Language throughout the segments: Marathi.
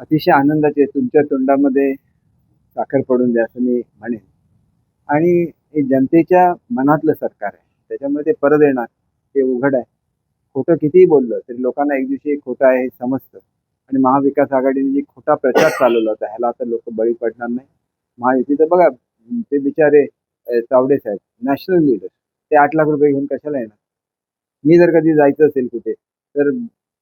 अतिशय आनंदाचे तुमच्या तोंडामध्ये साखर पडून द्या असं मी म्हणेन. आणि हे जनतेच्या मनातलं सरकार आहे. त्याच्यामुळे ते परत येणार. ते उघड आहे. खोटं कितीही बोललं तरी लोकांना एक दिवशी खोटं आहे हे समजतं. आणि महाविकास आघाडीने जी खोटा प्रचार चालवला होता ह्याला आता लोक बळी पडणार नाही. महायुतीचं बघा ते बिचारे चावडे साहेब नॅशनल लीडर. ते आठ लाख रुपये घेऊन कशाला येणार? मी जर कधी जायचं असेल कुठे तर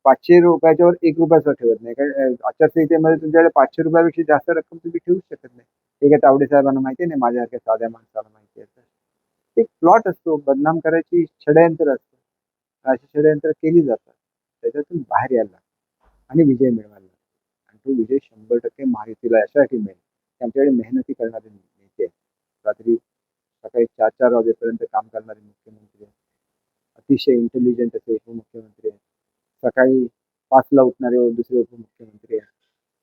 पाचशे रुपयाच्यावर एक रुपयाचा ठेवत नाही. कारण आचारसंहितेमध्ये तुमच्याकडे पाचशे रुपयापेक्षा जास्त रक्कम तुम्ही ठेवू शकत नाही. हे काय तावडे साहेबांना माहिती नाही माझ्यासारख्या साध्या माणसाला माहिती आहे. तर एक प्लॉट असतो बदनाम करायची षडयंत्र असतं. अशी षडयंत्र केली जातात. त्याच्यातून बाहेर यायला आणि विजय मिळवायला आणि तो विजय शंभर टक्के महायुतीला यासाठी मिळेल. की आमच्याकडे मेहनती करणारे नेते रात्री सकाळी चार चार वाजेपर्यंत काम करणारे मुख्यमंत्री आहेत. अतिशय इंटेलिजंट असे उपमुख्यमंत्री आहेत. सकाळी पाचला उठणारे दुसरे उपमुख्यमंत्री आहेत.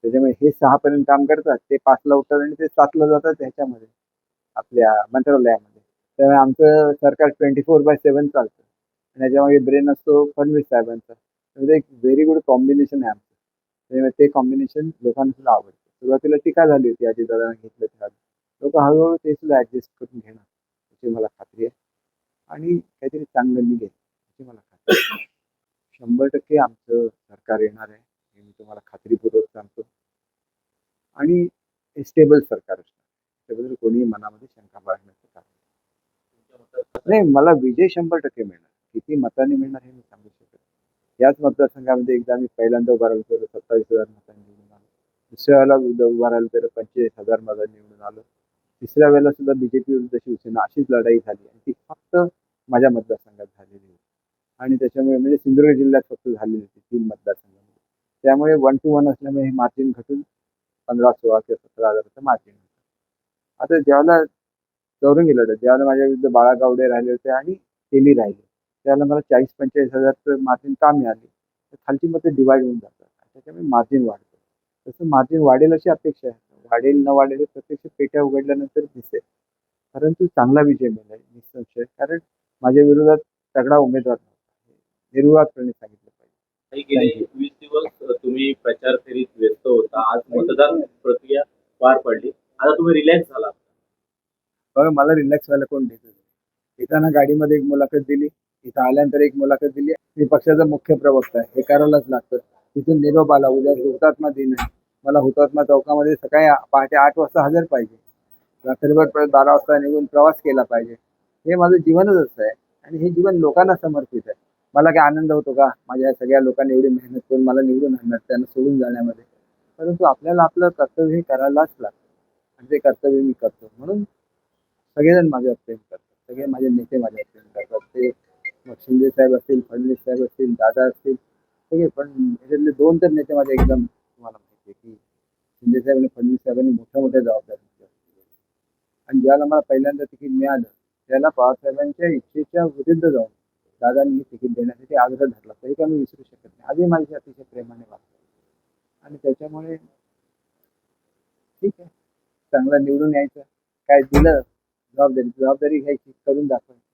त्याच्यामुळे हे सहापर्यंत काम करतात ते पाचला उठतात आणि ते सातला जातात ह्याच्यामध्ये आपल्या मंत्रालयामध्ये. त्यामुळे आमचं सरकार ट्वेंटी फोर बाय सेवन चालतं. आणि ह्याच्यामागे ब्रेन असतो फडणवीस साहेबांचा. म्हणजे एक व्हेरी गुड कॉम्बिनेशन आहे आमचं. त्यामुळे ते कॉम्बिनेशन लोकांना सुद्धा आवडतं. सुरुवातीला टीका झाली होती अजितदादांना घेतलं त्या लोक हळूहळू ते सुद्धा ऍडजस्ट करून घेणार याची मला खात्री आहे. आणि काहीतरी चांगलं निघेल याची मला खात्री आहे. शंभर टक्के आमचं सरकार येणार आहे हे मी तुम्हाला खात्रीपूर्वक सांगतो. आणि स्टेबल सरकार असणार. त्याबद्दल कोणी मनामध्ये शंका बाळगण्याचं कारण नाही. मला विजय शंभर टक्के मिळणार. किती मतांनी मिळणार हे मी सांगू शकत याच मतदारसंघामध्ये एकदा मी पहिल्यांदा उभा राहिलो तर सत्तावीस हजार मतांनी निवडून आलो. दुसऱ्या वेळेला उद्या उभा राहिलो तर पंचेचाळीस हजार मतांनी निवडून आलो. तिसऱ्या वेळेला सुद्धा बीजेपी विरुद्ध शिवसेना अशीच लढाई झाली आणि ती फक्त माझ्या मतदारसंघात झालेली आणि त्याच्यामुळे म्हणजे सिंधुदुर्ग जिल्ह्यात फक्त झालेली होती तीन मतदारसंघामध्ये. त्यामुळे वन टू वन असल्यामुळे हे मार्जिन घटून पंधरा सोळा किंवा सतरा हजाराचं मार्जिन होतं. आता ज्यावेळेला चौरंगी लढत ज्यावेळेला माझ्या विरुद्ध बाळा गावडे राहिले होते आणि तेली राहिले त्यावेळेला मला चाळीस पंचेचाळीस हजारचं मार्जिन का मिळाली? तर खालची मतं डिवाईड होऊन जातात. त्याच्यामुळे मार्जिन वाढतं. तसं मार्जिन वाढेल अशी अपेक्षा आहे. वाढेल न वाढेल हे प्रत्यक्ष पेट्या उघडल्यानंतर दिसेल. परंतु चांगला विजय मिळाला निसंशय. कारण माझ्या विरोधात तगडा उमेदवार निर्विवादपणे सांगितलं पाहिजे. गेले वीस दिवस तुम्ही प्रचार फेरीत व्यस्त होता. आज मतदान प्रक्रिया पार पडली. आता तुम्ही रिलॅक्स झाला. बघा मला रिलॅक्स व्हायला कोण देत येताना गाडीमध्ये एक मुलाखत दिली इथं आल्यानंतर एक मुलाखत दिली. मी पक्षाचा मुख्य प्रवक्ता आहे. हे करायलाच लागतं. तिथून निरोप आला. उद्या हुतात्मा दिन आहे. मला हुतात्मा चौकामध्ये सकाळी पहाटे आठ वाजता हजर पाहिजे. रात्रीभर परत बारा वाजता निघून प्रवास केला पाहिजे. हे माझं जीवनच असं आहे. आणि हे जीवन लोकांना समर्पित आहे. मला काय आनंद होतो का? माझ्या सगळ्या लोकांनी एवढी मेहनत करून मला निवडून आणणार त्यांना सोडून जाण्यामध्ये. परंतु आपल्याला आपलं कर्तव्य हे करायलाच लागतं. आणि ते कर्तव्य मी करतो. म्हणून सगळेजण माझ्यावर प्रेम करतात. सगळे माझे नेते माझ्यावर प्रेम करतात. ते मग शिंदे साहेब असतील फडणवीस साहेब असतील दादा असतील सगळे. पण याच्यातले दोन तर नेते माझे एकदम तुम्हाला माहिती आहे की शिंदे साहेब आणि फडणवीस साहेबांनी मोठ्या मोठ्या जबाबदाऱ्या आणि ज्याला मला पहिल्यांदा तिकीट मिळालं त्याला पवारसाहेबांच्या इच्छेच्या विरुद्ध जाऊन दादांनी तिकीट देण्यासाठी आग्रह धरला. तरी काय मी विसरू शकत नाही. आजही माझी अतिशय प्रेमाने वागतो. आणि त्याच्यामुळे ठीक आहे. चांगला निवडून यायचं. काय दिलं जबाबदारी. जबाबदारी घ्यायची. करून दाखवायची.